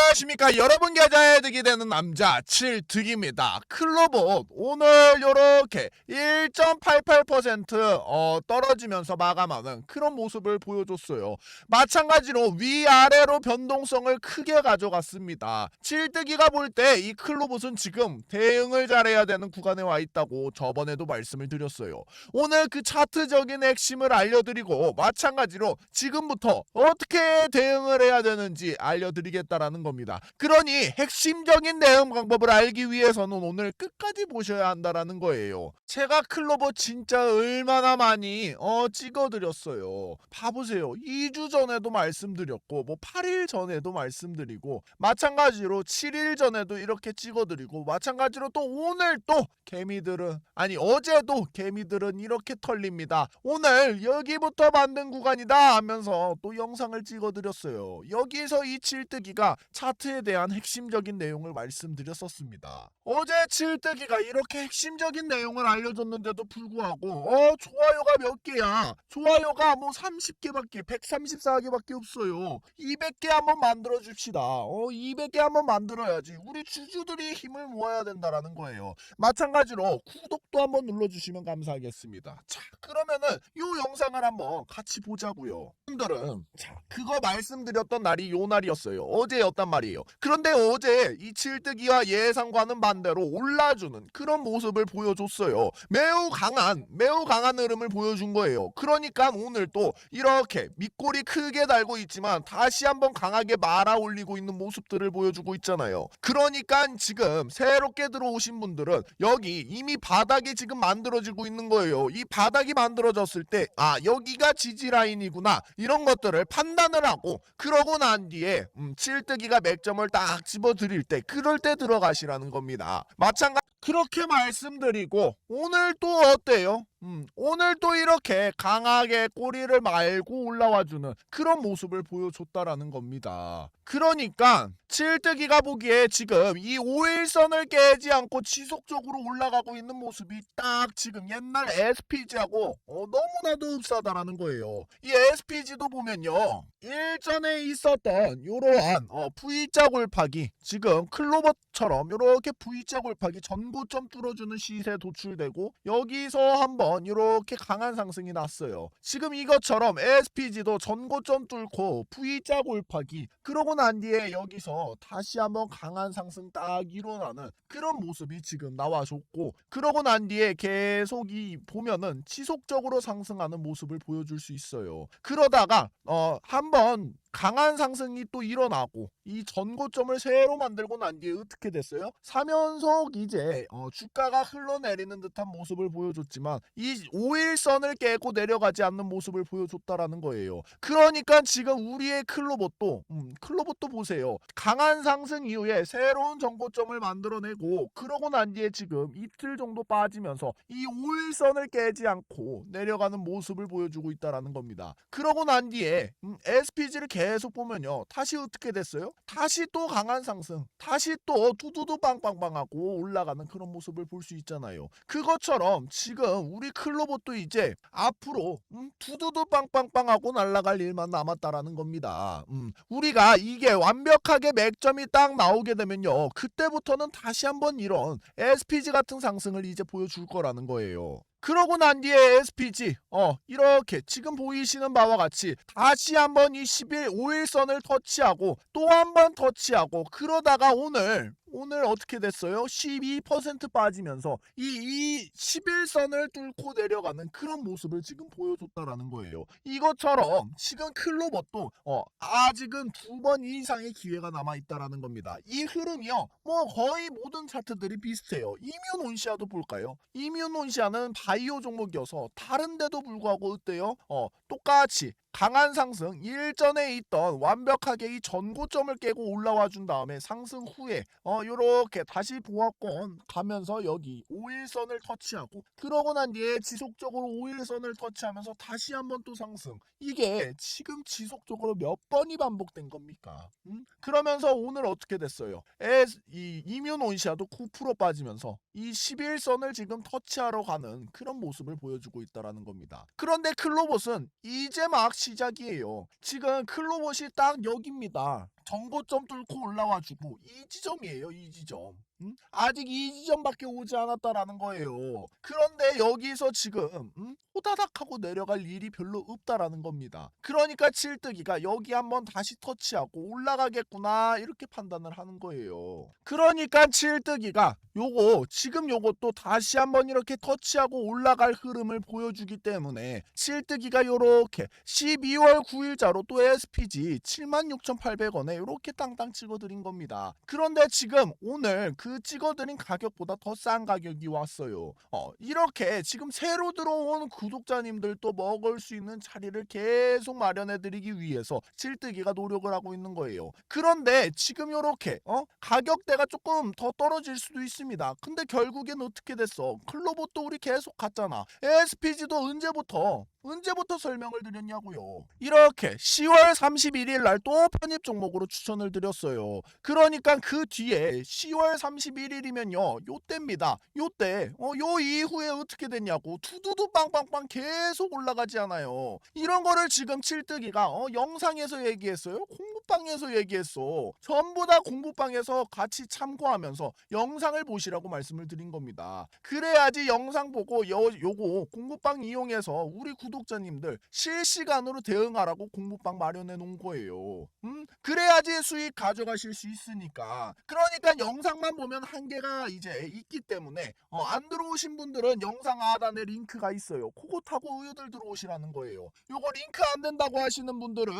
안녕하십니까. 여러분 계좌에 득이 되는 남자 칠득입니다. 클로봇 오늘 요렇게 1.88% 어, 떨어지면서 마감하는 그런 모습을 보여줬어요. 마찬가지로 위아래로 변동성을 크게 가져갔습니다. 칠득이가 볼 때 이 클로봇은 지금 대응을 잘해야 되는 구간에 와 있다고 저번에도 말씀을 드렸어요. 오늘 그 차트적인 핵심을 알려드리고 마찬가지로 지금부터 어떻게 대응을 해야 되는지 알려드리겠다라는 겁니다. 그러니 핵심적인 대응 방법을 알기 위해서는 오늘 끝까지 보셔야 한다라는 거예요. 제가 클로버 진짜 얼마나 많이 어 찍어드렸어요. 봐보세요. 2주 전에도 말씀드렸고 뭐 8일 전에도 말씀드리고 마찬가지로 7일 전에도 이렇게 찍어드리고 마찬가지로 또 오늘 또 개미들은 아니 어제도 개미들은 이렇게 털립니다. 오늘 여기부터 만든 구간이다 하면서 또 영상을 찍어드렸어요. 여기서 이 칠뜨기가 차트에 대한 핵심적인 내용을 말씀드렸었습니다. 어제 칠뜨기가 이렇게 핵심적인 내용을 알려줬는데도 불구하고 어 좋아요가 몇 개야? 좋아요가 뭐 30개밖에 134개밖에 없어요. 200개 한번 만들어 줍시다. 어 200개 한번 만들어야지. 우리 주주들이 힘을 모아야 된다라는 거예요. 마찬가지로 구독도 한번 눌러주시면 감사하겠습니다. 자, 그러면은 이 영상을 한번 같이 보자고요. 분들은 자, 그거 말씀드렸던 날이 요 날이었어요. 어제였 단 말이에요. 그런데 어제 이 칠뜨기와 예상과는 반대로 올라주는 그런 모습을 보여줬어요. 매우 강한, 매우 강한 흐름을 보여준 거예요. 그러니까 오늘 또 이렇게 밑골이 크게 달고 있지만 다시 한번 강하게 말아 올리고 있는 모습들을 보여주고 있잖아요. 그러니까 지금 새롭게 들어오신 분들은 여기 이미 바닥이 지금 만들어지고 있는 거예요. 이 바닥이 만들어졌을 때, 아, 여기가 지지 라인이구나. 이런 것들을 판단을 하고, 그러고 난 뒤에, 음, 칠뜨기 가 맥점을 딱 집어 드릴 때, 그럴 때 들어가시라는 겁니다. 마찬가지, 그렇게 말씀드리고, 오늘 또 어때요? 음, 오늘 또 이렇게 강하게 꼬리를 말고 올라와주는 그런 모습을 보여줬다라는 겁니다. 그러니까 칠뜨기가 보기에 지금 이 5일선을 깨지 않고 지속적으로 올라가고 있는 모습이 딱 지금 옛날 SPG하고 어, 너무나도 흡사하다라는 거예요. 이 SPG도 보면요. 일전에 있었던 이러한 어, V자 골파기 지금 클로버처럼 이렇게 V자 골파기 전고점 뚫어주는 시세 도출되고 여기서 한번 이렇게 강한 상승이 났어요. 지금 이것처럼 SPG도 전고점 뚫고 V자 골파기 그러고 난 뒤에 여기서 다시 한번 강한 상승 딱 일어나는 그런 모습이 지금 나와줬고 그러고 난 뒤에 계속 이 보면은 지속적으로 상승하는 모습을 보여줄 수 있어요. 그러다가 어 한번 강한 상승이 또 일어나고 이 전고점을 새로 만들고 난 뒤에 어떻게 됐어요? 3연속 이제 어, 주가가 흘러내리는 듯한 모습을 보여줬지만 이 5일선을 깨고 내려가지 않는 모습을 보여줬다라는 거예요. 그러니까 지금 우리의 클로봇도 음, 클로봇도 보세요. 강한 상승 이후에 새로운 전고점을 만들어내고 그러고 난 뒤에 지금 이틀 정도 빠지면서 이 5일선을 깨지 않고 내려가는 모습을 보여주고 있다라는 겁니다. 그러고 난 뒤에 음, SPG를 계속 보면요. 다시 어떻게 됐어요? 다시 또 강한 상승, 다시 또 두두두 빵빵빵하고 올라가는 그런 모습을 볼 수 있잖아요. 그것처럼 지금 우리 클로봇도 이제 앞으로 음, 두두두 빵빵빵하고 날아갈 일만 남았다라는 겁니다. 음, 우리가 이게 완벽하게 맥점이 딱 나오게 되면요. 그때부터는 다시 한번 이런 SPG 같은 상승을 이제 보여줄 거라는 거예요. 그러고 난 뒤에 SPG 어 이렇게 지금 보이시는 바와 같이 다시 한번 이 10일 5일선을 터치하고 또 한 번 터치하고 그러다가 오늘 오늘 어떻게 됐어요? 12% 빠지면서 이, 이 11선을 뚫고 내려가는 그런 모습을 지금 보여줬다라는 거예요. 이것처럼 지금 클로버도 어, 아직은 두 번 이상의 기회가 남아 있다라는 겁니다. 이 흐름이요, 뭐 거의 모든 차트들이 비슷해요. 이뮤 온시아도 볼까요? 이뮤 온시아는 바이오 종목이어서 다른데도 불구하고 어때요? 어, 똑같이 강한 상승 일전에 있던 완벽하게 이 전고점을 깨고 올라와 준 다음에 상승 후에 어 요렇게 다시 보합권 가면서 여기 5일선을 터치하고 그러고 난 뒤에 지속적으로 5일선을 터치하면서 다시 한번 또 상승 이게 지금 지속적으로 몇 번이 반복된 겁니까? 음? 그러면서 오늘 어떻게 됐어요? 에스, 이 이뮨 온시아도 9% 빠지면서 이 11선을 지금 터치하러 가는 그런 모습을 보여주고 있다라는 겁니다. 그런데 클로봇은 이제 막 시작이에요. 지금 클로봇이 딱 여기입니다. 정고점 뚫고 올라와주고 이 지점이에요 이 지점 음? 아직 이 지점밖에 오지 않았다라는 거예요 그런데 여기서 지금 음? 호다닥하고 내려갈 일이 별로 없다라는 겁니다 그러니까 칠뜨기가 여기 한번 다시 터치하고 올라가겠구나 이렇게 판단을 하는 거예요 그러니까 칠뜨기가 요거 지금 요것도 다시 한번 이렇게 터치하고 올라갈 흐름을 보여주기 때문에 칠뜨기가 요렇게 12월 9일자로 또 SPG 76,800원에 요렇게 땅땅 찍어드린 겁니다. 그런데 지금 오늘 그 찍어드린 가격보다 더 싼 가격이 왔어요. 어, 이렇게 지금 새로 들어온 구독자님들도 먹을 수 있는 자리를 계속 마련해드리기 위해서 칠뜨기가 노력을 하고 있는 거예요. 그런데 지금 요렇게 어? 가격대가 조금 더 떨어질 수도 있습니다. 근데 결국엔 어떻게 됐어? 클로봇도 우리 계속 갔잖아. SPG도 언제부터 언제부터 설명을 드렸냐고요. 이렇게 10월 31일 날 또 편입 종목으로 추천을 드렸어요. 그러니까 그 뒤에 10월 31일이면요. 요때입니다. 요때. 어, 요 이후에 어떻게 됐냐고. 두두두 빵빵빵 계속 올라가지 않아요. 이런 거를 지금 칠뜨기가 어, 영상에서 얘기했어요. 공부방에서 얘기했어. 전부 다 공부방에서 같이 참고하면서 영상을 보시라고 말씀을 드린 겁니다. 그래야지 영상 보고 요, 요거 공부방 이용해서 우리 구 독자님들 실시간으로 대응하라고 공부방 마련해 놓은 거예요. 음? 그래야지 수익 가져가실 수 있으니까. 그러니까 영상만 보면 한계가 이제 있기 때문에 어, 안 들어오신 분들은 영상 하단에 링크가 있어요. 그거 타고 의료들 들어오시라는 거예요. 요거 링크 안 된다고 하시는 분들은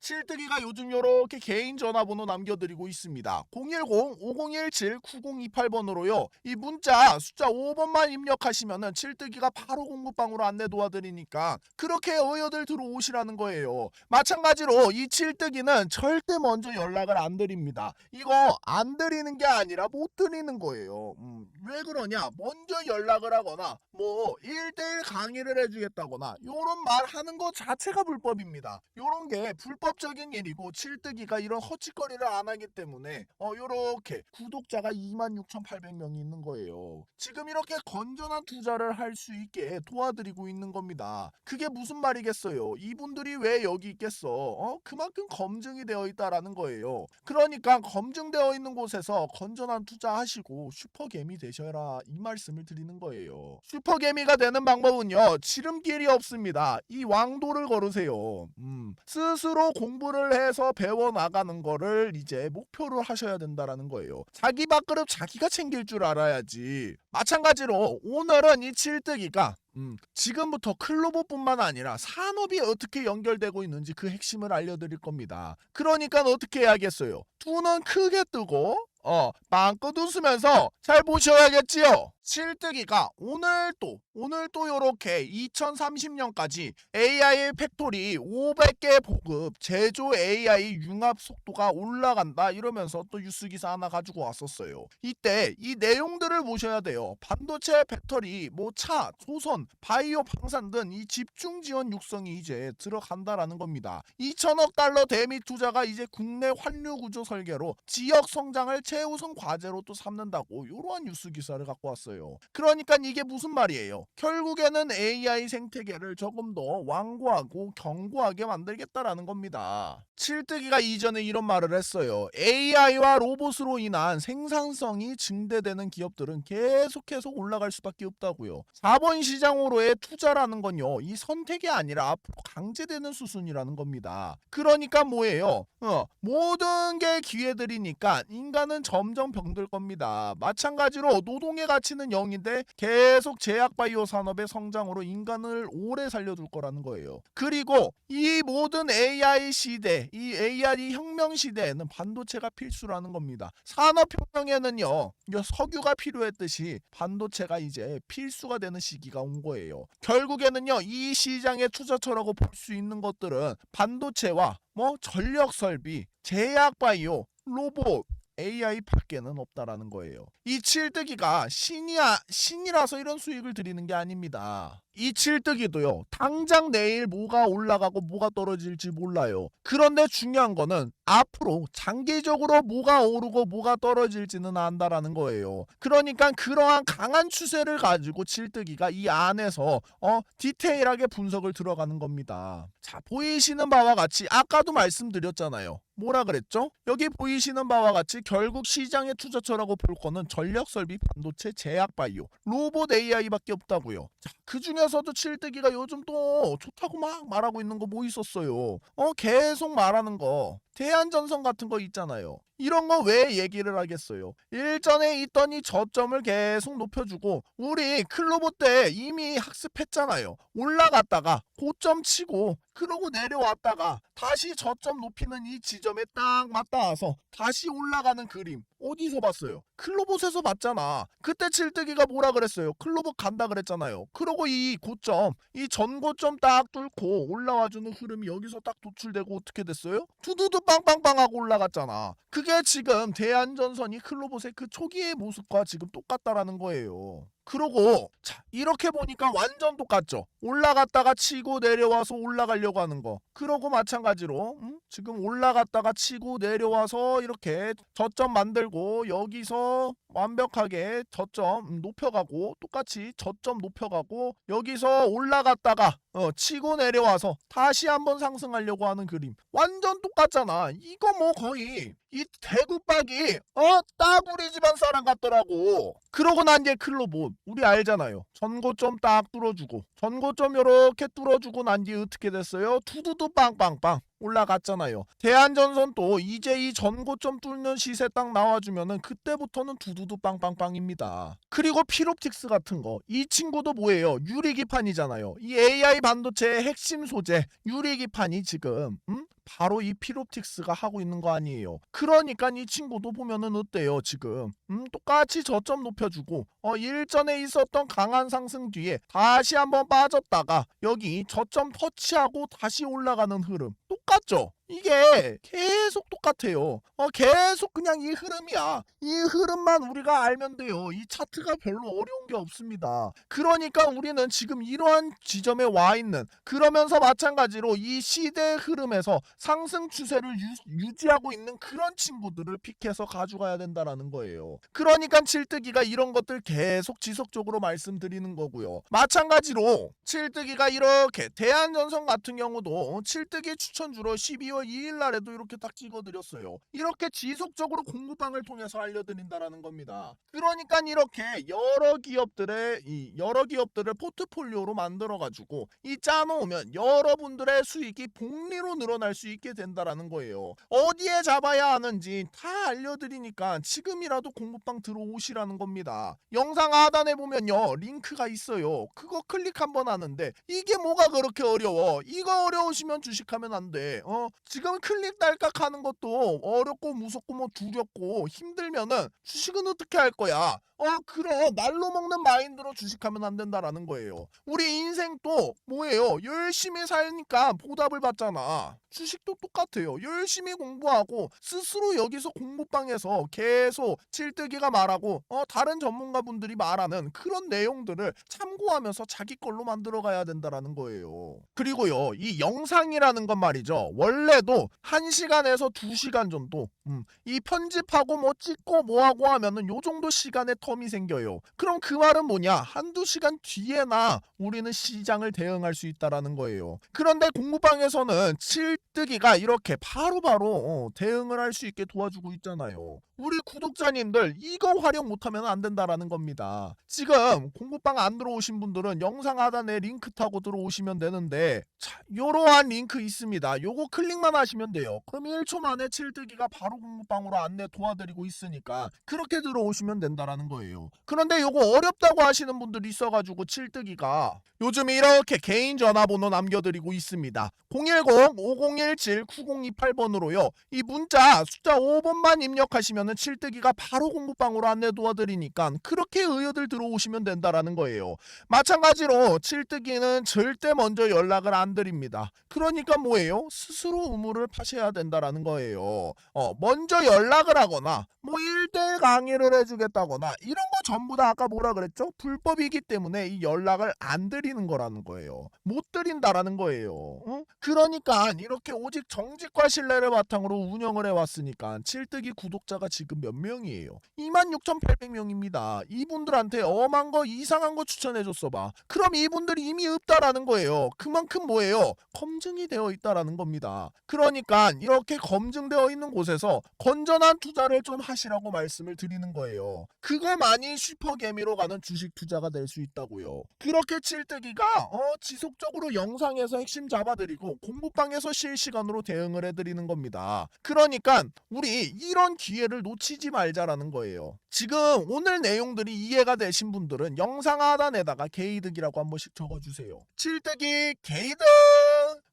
칠뜨기가 요즘 요렇게 개인 전화번호 남겨드리고 있습니다. 010-5017-9028번으로요. 이 문자 숫자 5번만 입력하시면은 칠뜨기가 바로 공부방으로 안내 도와드리니까 그렇게 의료들 들어오시라는 거예요. 마찬가지로 이 칠뜨기는 절대 먼저 연락을 안 드립니다. 이거 안 드리는 게 아니라 못 드리는 거예요. 음, 왜 그러냐? 먼저 연락을 하거나 뭐 1대1 강의를 해주겠다거나 요런 말 하는 것 자체가 불법입니다. 요런 게 불법적인 일이고 칠뜨기가 이런 허짓거리를 안 하기 때문에 어 요렇게 구독자가 26,800명이 있는 거예요. 지금 이렇게 건전한 투자를 할 수 있게 도와드리고 있는 겁니다. 그게 무슨 말이겠어요? 이분들이 왜 여기 있겠어? 어? 그만큼 검증이 되어 있다라는 거예요. 그러니까 검증되어 있는 곳에서 건전한 투자하시고 슈퍼개미 되셔라 이 말씀을 드리는 거예요. 슈퍼개미가 되는 방법은요. 지름길이 없습니다. 이 왕도를 걸으세요. 음, 스스로 공부를 해서 배워 나가는 거를 이제 목표로 하셔야 된다라는 거예요. 자기 밥그릇 자기가 챙길 줄 알아야지. 마찬가지로 오늘은 이 칠뜨기가 음, 지금부터 클로버뿐만 아니라 산업이 어떻게 연결되고 있는지 그 핵심을 알려드릴 겁니다. 그러니까 어떻게 해야겠어요? 두눈 크게 뜨고 어 마음껏 웃으면서 잘 보셔야겠지요. 칠뜨기가 오늘 또 오늘 또 요렇게 2030년까지 AI 팩토리 500개 보급 제조 AI 융합 속도가 올라간다 이러면서 또 뉴스 기사 하나 가지고 왔었어요. 이때 이 내용들을 보셔야 돼요. 반도체 배터리 뭐 차, 조선, 바이오 방산 등 이 집중 지원 육성이 이제 들어간다라는 겁니다. 2천억 달러 대미 투자가 이제 국내 환류 구조 설계로 지역 성장을 최우선 과제로 또 삼는다고 이러한 뉴스 기사를 갖고 왔어요. 그러니까 이게 무슨 말이에요? 결국에는 AI 생태계를 조금 더 완고하고 견고하게 만들겠다라는 겁니다. 칠뜨기가 이전에 이런 말을 했어요. AI와 로봇으로 인한 생산성이 증대되는 기업들은 계속 계속 올라갈 수밖에 없다고요. 자본 시장으로의 투자라는 건요. 이 선택이 아니라 앞으로 강제되는 수순이라는 겁니다. 그러니까 뭐예요? 어, 모든 게 기회들이니까 인간은 점점 병들 겁니다. 마찬가지로 노동의 가치는 0인데 계속 제약 바이오 산업의 성장으로 인간을 오래 살려둘 거라는 거예요. 그리고 이 모든 AI 시대, 이 AI 혁명 시대에는 반도체가 필수라는 겁니다. 산업혁명에는요, 이 석유가 필요했듯이 반도체가 이제 필수가 되는 시기가 온 거예요. 결국에는요, 이 시장의 투자처라고 볼 수 있는 것들은 반도체와 뭐 전력 설비, 제약 바이오, 로봇, AI 밖에는 없다라는 거예요. 이 칠뜨기가 신이야 신이라서 이런 수익을 드리는 게 아닙니다. 이 칠뜨기도요. 당장 내일 뭐가 올라가고 뭐가 떨어질지 몰라요. 그런데 중요한 거는 앞으로 장기적으로 뭐가 오르고 뭐가 떨어질지는 안다라는 거예요. 그러니까 그러한 강한 추세를 가지고 칠뜨기가 이 안에서 어 디테일하게 분석을 들어가는 겁니다. 자, 보이시는 바와 같이 아까도 말씀드렸잖아요. 뭐라 그랬죠? 여기 보이시는 바와 같이 결국 시장의 투자처라고 볼 거는 전력 설비, 반도체, 제약 바이오, 로봇 AI밖에 없다고요. 자, 그 중에서도 칠뜨기가 요즘 또 좋다고 막 말하고 있는 거 뭐 있었어요? 어, 계속 말하는 거. 대한전선 같은 거 있잖아요. 이런 거 왜 얘기를 하겠어요? 일전에 있던 이 저점을 계속 높여주고 우리 클로버 때 이미 학습했잖아요. 올라갔다가 고점 치고 그러고 내려왔다가 다시 저점 높이는 이 지점에 딱 맞닿아서 다시 올라가는 그림 어디서 봤어요? 클로봇에서 봤잖아. 그때 칠뜨기가 뭐라 그랬어요? 클로봇 간다 그랬잖아요. 그러고 이 고점, 이 전고점 딱 뚫고 올라와주는 흐름이 여기서 딱 도출되고 어떻게 됐어요? 두두두 빵빵빵하고 올라갔잖아. 그게 지금 대한전선이 클로봇의 그 초기의 모습과 지금 똑같다라는 거예요. 그러고 자 이렇게 보니까 완전 똑같죠. 올라갔다가 치고 내려와서 올라가려고 하는 거. 그러고 마찬가지로 음? 지금 올라갔다가 치고 내려와서 이렇게 저점 만들고 여기서 완벽하게 저점 음, 높여가고 똑같이 저점 높여가고 여기서 올라갔다가 어, 치고 내려와서 다시 한번 상승하려고 하는 그림 완전 똑같잖아 이거 뭐 거의 이 대구박이 어 따구리 집안 사람 같더라고 그러고 난 뒤에 클로봇 우리 알잖아요 전고점 딱 뚫어주고 전고점 요렇게 뚫어주고 난 뒤에 어떻게 됐어요 투두두 빵빵빵 올라갔잖아요. 대한전선 또 이제 이 전고점 뚫는 시세 딱 나와주면은 그때부터는 두두두 빵빵빵입니다. 그리고 피롭틱스 같은 거. 이 친구도 뭐예요? 유리기판이잖아요. 이 AI 반도체의 핵심 소재 유리기판이 지금 음? 바로 이 피롭틱스가 하고 있는 거 아니에요. 그러니까 이 친구도 보면은 어때요 지금? 음 똑같이 저점 높여주고 어 일전에 있었던 강한 상승 뒤에 다시 한번 빠졌다가 여기 저점 터치하고 다시 올라가는 흐름 똑같죠? 이게 계속 똑같아요. 어, 계속 그냥 이 흐름이야. 이 흐름만 우리가 알면 돼요. 이 차트가 별로 어려운 게 없습니다. 그러니까 우리는 지금 이러한 지점에 와 있는 그러면서 마찬가지로 이 시대 흐름에서 상승 추세를 유, 지하고 있는 그런 친구들을 픽해서 가져가야 된다라는 거예요. 그러니까 칠뜨기가 이런 것들 계속 지속적으로 말씀드리는 거고요. 마찬가지로 칠뜨기가 이렇게 대한전선 같은 경우도 칠뜨기 추천주로 12월 2일 날에도 이렇게 딱 찍어드렸어요. 이렇게 지속적으로 공부방을 통해서 알려드린다라는 겁니다. 그러니까 이렇게 여러 기업들의 이 여러 기업들을 포트폴리오로 만들어가지고 이 짜놓으면 여러분들의 수익이 복리로 늘어날 수 있게 된다라는 거예요. 어디에 잡아야 하는지 다 알려드리니까 지금이라도 공부방 들어오시라는 겁니다. 영상 하단에 보면요 링크가 있어요. 그거 클릭 한번 하는데 이게 뭐가 그렇게 어려워? 이거 어려우시면 주식하면 안 돼. 어 지금 클릭 딸깍 하는 것도 어렵고 무섭고 뭐 두렵고 힘들면은 주식은 어떻게 할 거야? 어 그래 날로 먹는 마인드로 주식하면 안 된다라는 거예요. 우리 인생 또 뭐예요? 열심히 살니까 보답을 받잖아. 주식도 똑같아요. 열심히 공부하고 스스로 여기서 공부방에서 계속 칠뜨기가 말하고 어 다른 전문가분들이 말하는 그런 내용들을 참고하면서 자기 걸로 만들어 가야 된다라는 거예요. 그리고요 이 영상이라는 건 말이죠. 원래 도 1시간에서 2시간 정도 음, 이 편집하고 뭐 찍고 뭐 하고 하면은 요 정도 시간의 텀이 생겨요. 그럼 그 말은 뭐냐? 한두 시간 뒤에나 우리는 시장을 대응할 수 있다라는 거예요. 그런데 공부방에서는 칠뜨기가 이렇게 바로바로 어, 대응을 할 수 있게 도와주고 있잖아요. 우리 구독자님들 이거 활용 못하면 안 된다라는 겁니다. 지금 공부방 안 들어오신 분들은 영상 하단에 링크 타고 들어오시면 되는데 자, 요러한 링크 있습니다. 요거 클릭만 하시면 돼요. 그럼 1초 만에 칠뜨기가 바로 공부방으로 안내 도와드리고 있으니까 그렇게 들어오시면 된다라는 거예요. 그런데 요거 어렵다고 하시는 분들이 있어가지고 칠뜨기가 요즘 이렇게 개인 전화번호 남겨드리고 있습니다. 010-5017-9028번으로요. 이 문자 숫자 5번만 입력하시면 은 칠뜨기가 바로 공부방으로 안내 도와드리니까 그렇게 의여들 들어오시면 된다라는 거예요. 마찬가지로 칠뜨기는 절대 먼저 연락을 안 드립니다. 그러니까 뭐예요? 스스로 부물을 파셔야 된다라는 거예요. 어, 먼저 연락을 하거나 뭐 1대1 강의를 해주겠다거나 이런 거 전부 다 아까 뭐라 그랬죠? 불법이기 때문에 이 연락을 안 드리는 거라는 거예요. 못 드린다라는 거예요. 어? 그러니까 이렇게 오직 정직과 신뢰를 바탕으로 운영을 해왔으니까 칠뜨기 구독자가 지금 몇 명이에요? 26,800명입니다. 이분들한테 엄한 거 이상한 거 추천해줬어 봐. 그럼 이분들이 이미 없다라는 거예요. 그만큼 뭐예요? 검증이 되어 있다라는 겁니다. 그러니까 이렇게 검증되어 있는 곳에서 건전한 투자를 좀 하시라고 말씀을 드리는 거예요. 그거만이 슈퍼개미로 가는 주식 투자가 될 수 있다고요. 그렇게 칠뜨기가 어, 지속적으로 영상에서 핵심 잡아드리고 공부방에서 실시간으로 대응을 해드리는 겁니다. 그러니까 우리 이런 기회를 놓치지 말자라는 거예요. 지금 오늘 내용들이 이해가 되신 분들은 영상 하단에다가 게이득이라고 한 번씩 적어주세요. 칠뜨기 게이득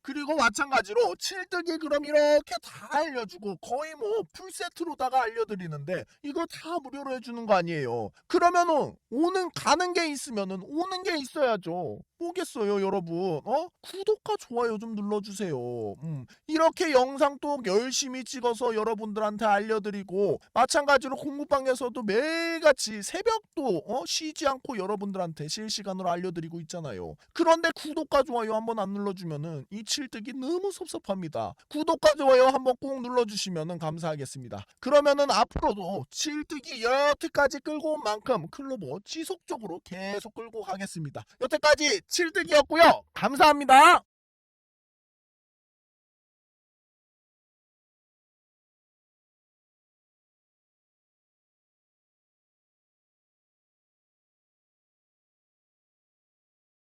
그리고 마찬가지로 칠뜨기 그럼 이렇게 다 알려주고 거의 뭐 풀세트로다가 알려드리는데 이거 다 무료로 해주는 거 아니에요. 그러면은 오는 가는 게 있으면은 오는 게 있어야죠. 뭐겠어요 여러분. 어? 구독과 좋아요 좀 눌러주세요. 음, 이렇게 영상 또 열심히 찍어서 여러분들한테 알려드리고 마찬가지로 공부방에서도 매일같이 새벽도 어, 쉬지 않고 여러분들한테 실시간으로 알려드리고 있잖아요. 그런데 구독과 좋아요 한번 안 눌러주면은 이 칠뜨기 너무 섭섭합니다. 구독과 좋아요 한번 꼭 눌러주시면은 감사하겠습니다. 그러면은 앞으로도 칠뜨기 여태까지 끌고 온 만큼 클로버 지속적으로 계속 끌고 가겠습니다. 여태까지 칠뜨기였고요. 감사합니다